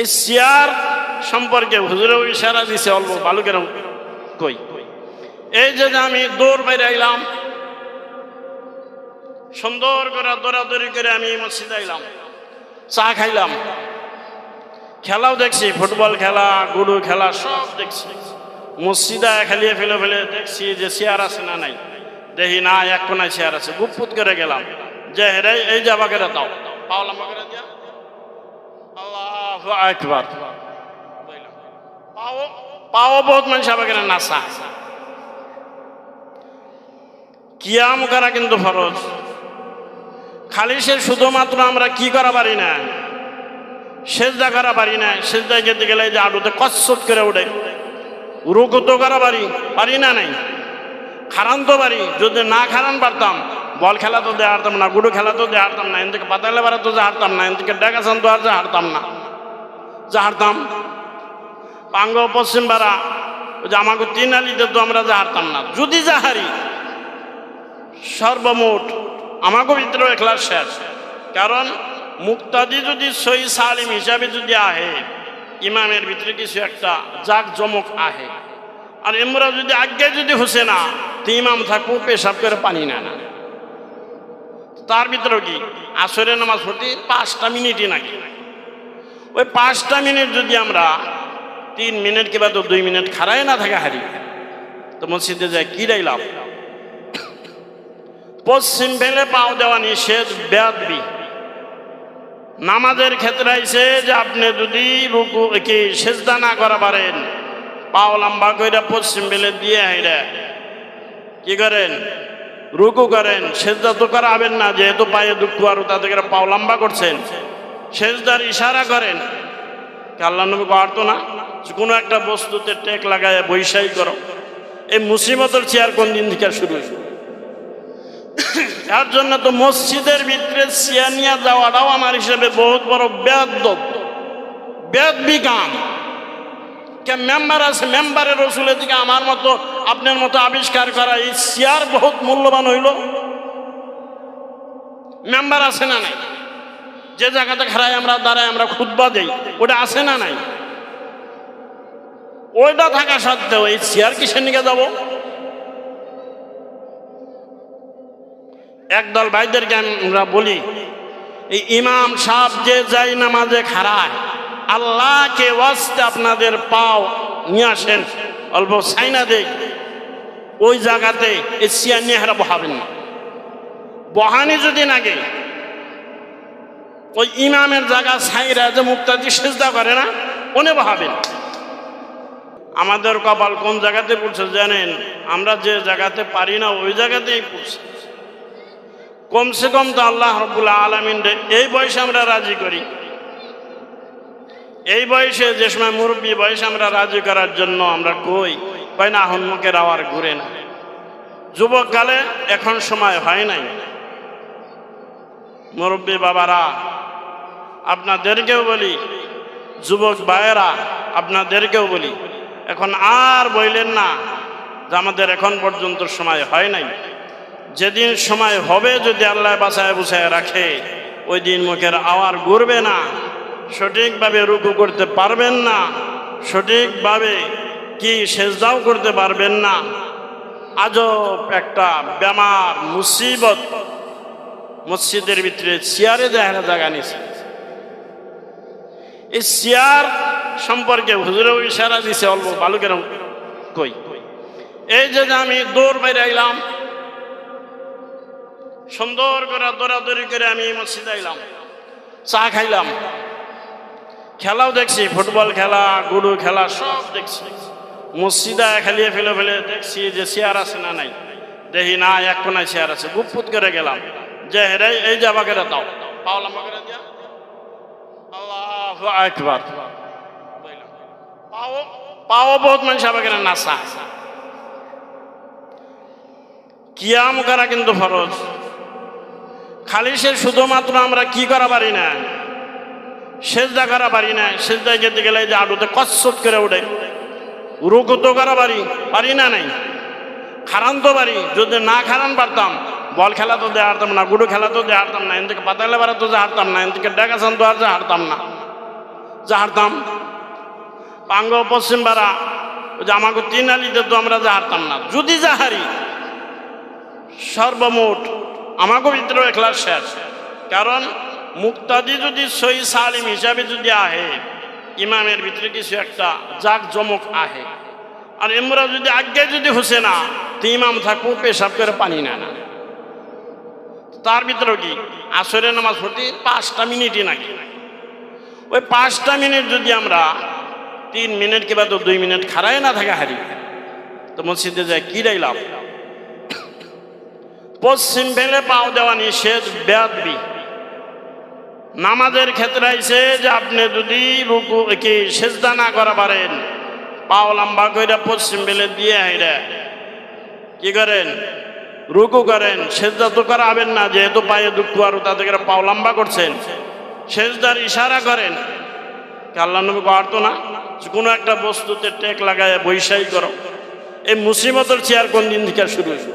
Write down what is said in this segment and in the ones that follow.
এই চেয়ার সম্পর্কে হুজুরেও ইশারা দিছে, অল্প বালুকের কই? এই যে আমি দৌড় বাইরে আইলাম, সুন্দর করে দৌড়াদৌড়ি করে আমি মসজিদে আইলাম, চা খাইলাম। খেলাও দেখছি, ফুটবল খেলা, গুডু খেলা, সব দেখছি। মসজিদা খেলিয়ে ফেলে ফেলে দেখছি যে চেয়ার আছে না নাই। দেখি না, এক কোনায় চেয়ার আছে। গুপুত করে গেলাম। যে হেরে এই যে আমাকে দাও। পাওলাম দিয়া। পাও পাও বহুত নাসা। কিয়াম করা কিন্তু ফরজ। খালি সে শুধুমাত্র আমরা কি করা পারি না, সেজদা করা পারি না, সেজদায় যেতে গেলে যে আডুতে কচ্ছত করে ওঠে রুকু তো করা পারি পারি না নাই। খারান তো পারি, যদি না খারান পারতাম, বল খেলা তো দিয়ে হারতাম না, গুডু খেলা তো দিয়ে হারতাম না এন থেকে পাতালে বাড়া তো যে হারতাম না এন থেকে ডেকাসান তো আর হারতাম না। যা হারতাম পাঙ্গ পশ্চিম পাড়া যে আমাকে তিন আলিতে তো আমরা যা হারতাম না। যদি যা হারি সর্বমোট আমাকে ভিতরেও এখলাস শেষ কারণ মুক্তাদি যদি সই সালিম হিসাবে যদি আহে, ইমামের ভিতরে কিছু একটা জাক জমক আহে। আর এমরা যদি আগে যদি হসে না, তো ইমাম থাকব, পেশাব করে পানি না না। তার ভিতরেও কি? আসরে নামাজ পড়তে পাঁচটা মিনিটই নাকি? ওই পাঁচটা মিনিট যদি আমরা তিন মিনিট কিংবা তো দুই মিনিট খারাই না থাকে হারি, তো মসজিদে যায় কি লাভ পশ্চিম ফেলে পাও দেওয়া নিষেধ ব্যাধবি নামাজের ক্ষেত্রে আইছে যে আপনি যদি রুকু, কি সেজদা না করা পারেন, পাও লম্বা করে পশ্চিম ফেলে দিয়ে হাইরা। কি করেন? রুকু করেন। সেজদা তো করা হবেন না, যেহেতু পায়ে দুঃখ আর তাদের পাও লম্বা করছেন। সেজদার ইশারা করেন। আল্লাহ নবী পারতো না? কোনো একটা বস্তুতে টেক লাগায় বৈশাই করো। এই মুসিবতের চেয়ার কোন দিন থেকে শুরু হয়েছে এর জন্য তো মসজিদের ভিতরে সিয়ানিয়া যাওয়াটাও আমার হিসেবে বহুত বড় বিকাম কে মেম্বার আছে, মেম্বারের রসুলের দিকে আমার মতো, আপনার মতো আবিষ্কার করা এই চেয়ার বহুত মূল্যবান হইল। মেম্বার আছে না নাই? যে জায়গাতে খারাই আমরা দাঁড়াই, আমরা খুদবা দেই, ওটা আছে না নাই? ওইটা থাকা সত্ত্বেও এই চেয়ার কিসের নিকে যাব? একদল ভাইদেরকে আমরা বলি, এই ইমাম সাহেব যে যাই নামাজে খারায় আল্লাহকে ওয়াস্তে আপনাদের পাও নিয়ে আসেন, অল্প সাইনা দেই, ওই জায়গাতে এই সিয়া নিয়ে হারা বহাবেন না। বহানি যদি নাগে ওই ইমামের জায়গা সাইরা যে মুক্তাদি সেজদা করে না ওনে বহাবেন আমাদের কপাল কোন জায়গাতে পড়ছে জানেন? আমরা যে জায়গাতে পারি না, ওই জায়গাতেই পড়ছে। কমসে কম তো আল্লাহ রবুল্লাহ আলমিন এই বয়সে আমরা রাজি করি। এই বয়সে যে সময় মুরব্বী বয়সে আমরা রাজি করার জন্য আমরা কই? কই না হন্মুখের আওয়ার ঘুরে না। যুবককালে এখন সময় হয় নাই। মুরব্বী বাবারা আপনাদেরকেও বলি, যুবক ভাইয়েরা, আপনাদেরকেও বলি, এখন আর বইলেন না যে আমাদের এখন পর্যন্ত সময় হয় নাই। যেদিন সময় হবে যদি আল্লাহ বাসায় বুসায় রাখে, ওই দিন মুখের আওয়ার ঘুরবে না, সঠিকভাবে রুকু করতে পারবেন না, সঠিকভাবে কি সেজদাও করতে পারবেন না। আজব একটা বেমার, মুসিবত। মসজিদের ভিতরে চেয়ারে দেখা জায়গা নিছে। এই চেয়ার সম্পর্কে হুজুরেও ইশারা দিছে, অল্প বালুকের কই? এই যে আমি দৌড় বাইরে আইলাম, সুন্দর করে দৌড়াদৌড়ি করে আমি মসজিদে আইলাম, চা খাইলাম। খেলাও দেখছি, ফুটবল খেলা, গুডু খেলা, সব দেখছি। মসজিদা খেলিয়ে ফেলে ফেলে দেখছি যে চেয়ার আছে না নাই। দেখি না, এক কোনায় চেয়ার আছে। গুপুত করে গেলাম। যে হেরে এই যে আমাকে দাও। পাওলাম আমাকে দিয়া। আল্লাহ। একবার পাও পাও বহুত মানুষ আমাকে নাসা কিয়াম করা কিন্তু ফরজ। খালি সে শুধুমাত্র আমরা কি করা পারি না, সেজদা করা পারি না, সেজদায় যেতে গেলে যে আডুতে কচ্ছত করে ওঠে রুকু তো করা পারি পারি না নাই। খারান তো পারি, যদি না খারান পারতাম, বল খেলা তো দিয়ে হারতাম না, গুডু খেলা তো দিয়ে হারতাম না এন থেকে পাতালে বাড়া তো হারতাম না এন থেকে ডেকাসান তো আর যে হারতাম না। জাহারতাম পাঙ্গ পশ্চিম পাড়া যে আমাকে তিন আলিতে তো আমরা জাহারতাম না। যদি জাহারি সর্বমোট আমাকে ভিতরে একলা শেষ কারণ মুক্তাদি যদি সই সালিম হিসাবে যদি আহে, ইমামের ভিতরে কিছু একটা জাক জমক আহে। আর এমরা যদি আজ্ঞা যদি হসে না, তো ইমাম থাকব, পেশাব করে পানি না না। তার ভিতরে কি? আসরের নামাজ পড়তে পাঁচটা মিনিটই নাকি? ওই পাঁচটা মিনিট যদি আমরা তিন মিনিট কিংবা তো দুই মিনিট খারাই না থাকে হারি, তো মসজিদে যায় কি লাভ পশ্চিম ফেলে পাও দেওয়া নিষেধ ব্যাধবি নামাজের ক্ষেত্রে আইছে যে আপনি যদি রুকু, কি সেজদা না করা পারেন, পাও লম্বা কইরা পশ্চিম ফেলে দিয়ে হাইরা কি করেন? রুকু করেন। সেজদা তো করা হবেন না, যেহেতু পায়ে দুঃখ আর তাদের পাও লম্বা করছেন। সেজদার ইশারা করেন। আল্লাহ নবী তো না? কোনো একটা বস্তুতে টেক লাগায় বৈশাই করো। এই মুসিবতের চেয়ার কোন দিন থেকে শুরু হয়েছে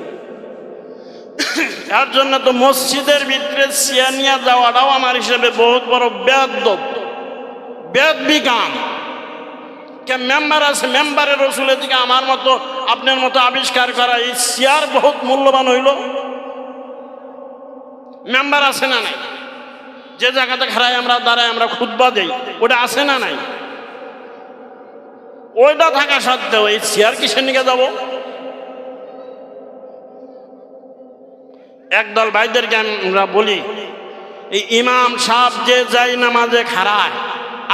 এর জন্য তো মসজিদের ভিতরে সিয়ানিয়া যাওয়াটাও আমার হিসেবে বহুত বড় বেদ বেদবি কাম কে মেম্বার আছে, মেম্বারের রসুলের দিকে আমার মতো, আপনার মতো আবিষ্কার করা এই চেয়ার বহুত মূল্যবান হইল। মেম্বার আছে না নাই? যে জায়গাতে খারাই আমরা দাঁড়াই আমরা খুদবা দেই, ওটা আছে না নাই? ওইটা থাকা সত্ত্বেও এই চেয়ার কিসের নিকে যাব? একদল ভাইদেরকে আমরা বলি, এই ইমাম সাহেব যে যাই নামাজে খারায়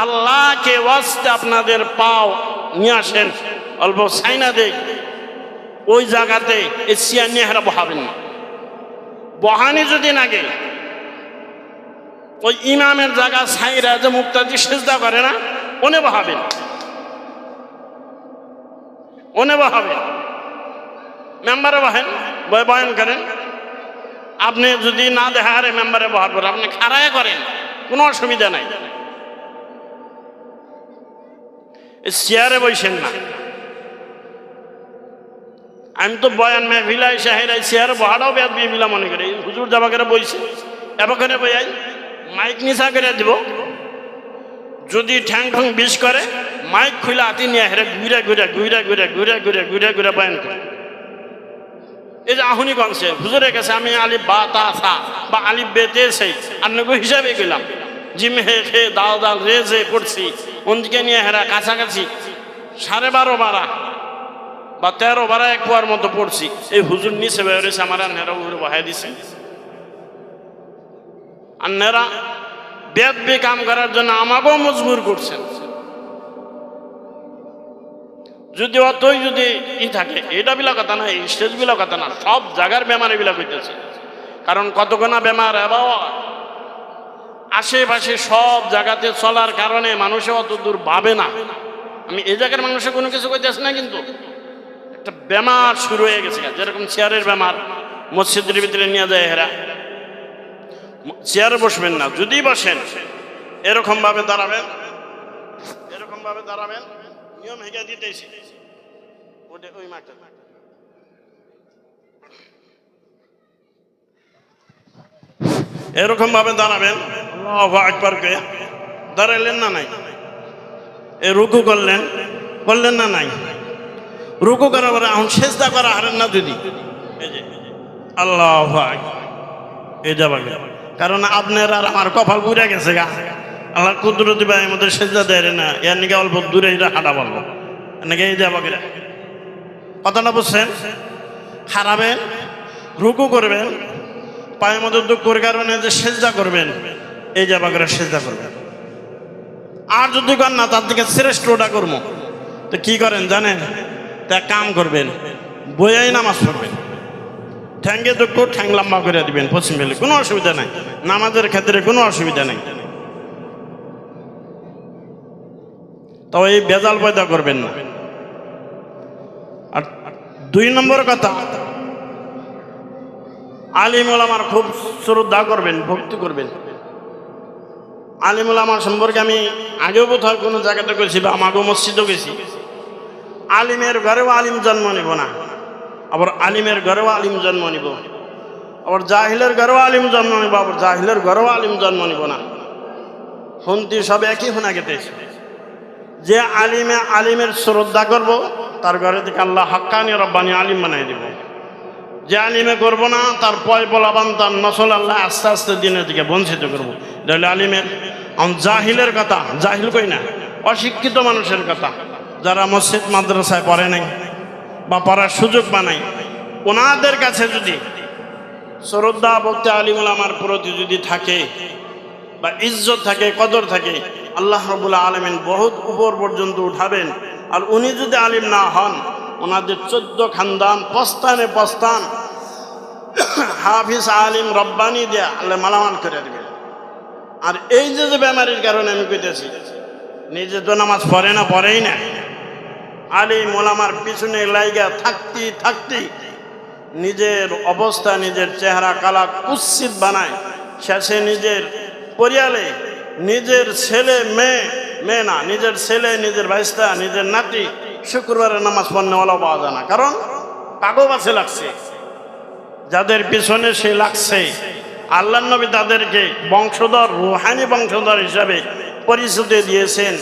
আল্লাহকে ওয়াস্তে আপনাদের পাও নিয়ে আসেন, অল্প সাইনা দেই, ওই জায়গাতে এই চেয়ার নিয়ে হারা বহাবেন না। বহানি যদি নাগে ওই ইমামের জায়গা সাইরা যে মুক্তাদি সেজদা করে না ওনে বহাবেন ওনে বহাবেন মেম্বারে বহেন বয় বয়ান করেন। আপনি যদি না দেখা মেম্বারে বহার পর আপনি খাড়ায় করেন, কোনো অসুবিধা নাই। চেয়ারে বইছেন না। আমি তো বয়ান মেহফিলা শাহেরাই চেয়ারে বহাটাও বেদ বিলা মনে করি। হুজুর জামা বইছে এবারে বইয়াই মাইক নিশা করে দিব। যদি ঠ্যাং ঠং বিষ করে, মাইক খুলে হাতি নিয়ে হেরে ঘুরে ঘুরে ঘুরে ঘুরে ঘুরে ঘুরে ঘুরে ঘুরে বয়ান করে এই যে আহুনি কংসে হুজুরের কাছে আমি আলিফ বা তা সা বা আলিফ বে তে সেই আপনাকে হিসাবে গেলাম জিম হে খে দাল দাল রে যে পড়ছি ওনদিকে নিয়ে হেরা কাছাকাছি, সাড়ে বারো বারা বা তেরো বারা এক পোয়ার মতো পড়ছি। এই হুজুর নিচে বেরোছে আমার আন্নেরা উপরে বহাই দিছে। আন্নেরা বেদ বে কাম করার জন্য আমাকেও মজবুর করছেন। যদি অতই যদি ই থাকে, এটা বিলা কথা না স্টেজ বিলা কথা না, সব জায়গার বেমার এগুলা হইতেছে কারণ কতগুনা বেমার আবহাওয়া আশেপাশে সব জায়গাতে চলার কারণে মানুষে অত দূর ভাবে না। আমি এই জায়গার মানুষের কোনো কিছু কইতেছি না কিন্তু একটা বেমার শুরু হয়ে গেছে যেরকম চেয়ারের বেমার, মসজিদের ভিতরে নিয়ে যায় হেরা। চেয়ারে বসবেন না, যদি বসেন, এরকম ভাবে দাঁড়াবেন। এরকম ভাবে দাঁড়াবেন, নিয়ম দিতেছি। ওটা ওই মাঠে। এরকম ভাবে দাঁড়াবেন, আল্লাহু আকবার কে, দাঁড়াইলেন না নাই? এ রুকু করলেন করলেন না নাই? রুকু করার পরে এখন সেজদা করা হারেন না যদি? এই যে, আল্লাহ এই যাবাকে কারণ আপনার আর আমার কপাল ঘুরে গেছে গা। আল্লাহ কুদরতি ভাই আমাদের সেজদা দেয় না। এর নাকি অল্প দূরে হাঁটা পারব নাকি এই যাবাকে কথাটা বুঝছেন? হারাবেন, রুকু করবেন, পায়ের মধ্যে দুঃখের কারণে যে সেজদা করবেন, এই যাবা করে সেজদা করবেন। আর যদি কর না, তার দিকে শ্রেষ্ঠ ওটা করব। তো কি করেন জানেন? তা কাম করবেন, বইয়াই নামাজ পড়বেন। ঠ্যাঙ্গে দুঃখ ঠ্যাং লম্বা করে দিবেন পশ্চিম বেলে কোনো অসুবিধা নাই। নামাজের ক্ষেত্রে কোনো অসুবিধা নেই। তো এই বেজাল পয়দা করবেন না। আর দুই নম্বর কথা আলিমুল আমার খুব শ্রদ্ধা করবেন, ভক্তি করবেন। আলিমুল আমার সম্পর্কে আমি আগেও বোধহয় কোনো জায়গাতে গেছি বা আমাকেও মসজিদও গেছি। আলিমের ঘরেও আলিম জন্ম নিব না। আবার আলিমের ঘরেও আলিম জন্ম নিব। আবার জাহিলের ঘরেও আলিম জন্ম নিব, আবার জাহিলের ঘরেও আলিম জন্ম নিব না। হন্তি সব একই হোনা গেতেছে। যে আলিমে আলিমের শ্রদ্ধা করব, তার ঘরে থেকে আল্লাহ হাক্কানি রব্বানি আলিম বানাই দেব। যে আলিমে করব না, তার পয় বলাবান, তার নসল আল্লাহ আস্তে আস্তে দিনের দিকে বঞ্চিত করব। তাহলে আলিমের জাহিলের কথা, জাহিল কই না? অশিক্ষিত মানুষের কথা। যারা মসজিদ, মাদ্রাসায় পড়ে নাই বা পড়ার সুযোগ বানাই। ওনাদের কাছে যদি শ্রদ্ধা ভক্তি আলিমুল আমার প্রতি যদি থাকে বা ইজ্জত থাকে, কদর থাকে, আল্লাহ রবুল্লাহ আলমিন বহুত উপর পর্যন্ত উঠাবেন। আর উনি যদি আলিম না হন, ওনাদের চোদ্দ খানদান পস্তানে পস্তান হাফিজ আলিম রব্বানি দেয়া আল্লাহ মালামাল করে দেবেন। আর এই যে যে বেমারির কারণে আমি কইতেছি, নিজে তো নামাজ পড়ে না, পড়েই না। আলিম ওলামার পিছনে লাইগা থাকতি থাকতি নিজের অবস্থা, নিজের চেহারা কালা কুৎসিত বানায়। শেষে নিজের পরিয়ালে নিজের ছেলে, মেয়ে মেয়ে না, নিজের ছেলে, নিজের ভাইস্তা, নিজের নাতি শুক্রবারের নামাজ পড়নেওয়ালাও পাওয়া যায় না। কারণ আছে লাগছে। যাদের পিছনে সে লাগছে। আল্লাহ নবী তাদেরকে বংশধর, রুহানি বংশধর হিসাবে পরিচিতি দিয়েছেন।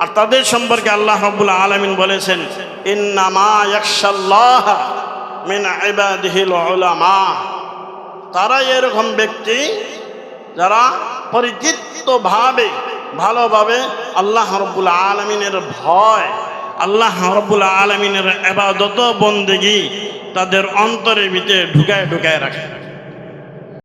আর তাদের সম্পর্কে আল্লাহ রব্বুল আলমিন বলেছেন তারা এরকম ব্যক্তি যারা পরিচিতভাবে, ভালোভাবে আল্লাহ রব্বুল আলমিনের ভয়, আল্লাহ রব্বুল আলমিনের এবাদত বন্দেগি তাদের অন্তরের ভিতরে ঢুকায় ঢুকায় রাখে।